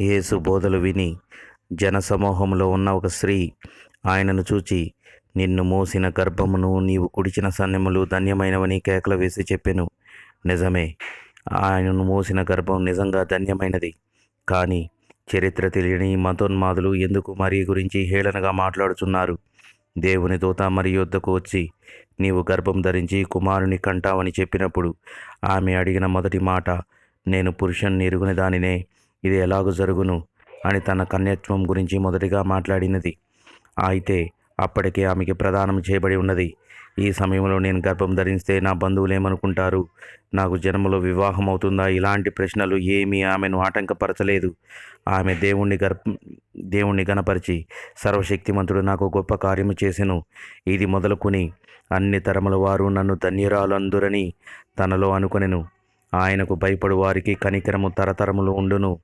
యేసు బోధలు విని జనసమూహంలో ఉన్న ఒక స్త్రీ ఆయనను చూచి నిన్ను మోసిన గర్భమును నీవు కుడిచిన సన్యములు ధన్యమైనవని కేకలు వేసి చెప్పెను. నిజమే ఆయనను మోసిన గర్భం నిజంగా ధన్యమైనది. కానీ చరిత్ర తెలియని మతోన్మాదులు ఎందుకు మరి గురించి హేళనగా మాట్లాడుచున్నారు? దేవుని దూత మరి యొద్దకు వచ్చి నీవు గర్భం ధరించి కుమారుని కంటావని చెప్పినప్పుడు ఆమె అడిగిన మొదటి మాట నేను పురుషుని ఎరుగుని దానినే ఇది ఎలాగూ జరుగును? అని తన కన్యత్వం గురించి మొదటిగా మాట్లాడినది. అయితే అప్పటికే ఆమెకి ప్రదానం చేయబడి ఉన్నది. ఈ సమయంలో నేను గర్భం ధరిస్తే నా బంధువులు ఏమనుకుంటారు? నాకు జన్మలో వివాహం అవుతుందా? ఇలాంటి ప్రశ్నలు ఏమీ ఆమెను ఆటంకపరచలేదు. ఆమె దేవుణ్ణి గర్భ దేవుణ్ణి గణపరిచి సర్వశక్తిమంతుడు నాకు గొప్ప కార్యము చేసెను. ఇది మొదలుకొని అన్ని తరముల వారు నన్ను ధన్యురాలందురని తనలో అనుకొనెను. ఆయనకు భయపడు వారికి కనికరము తరతరములు ఉండును.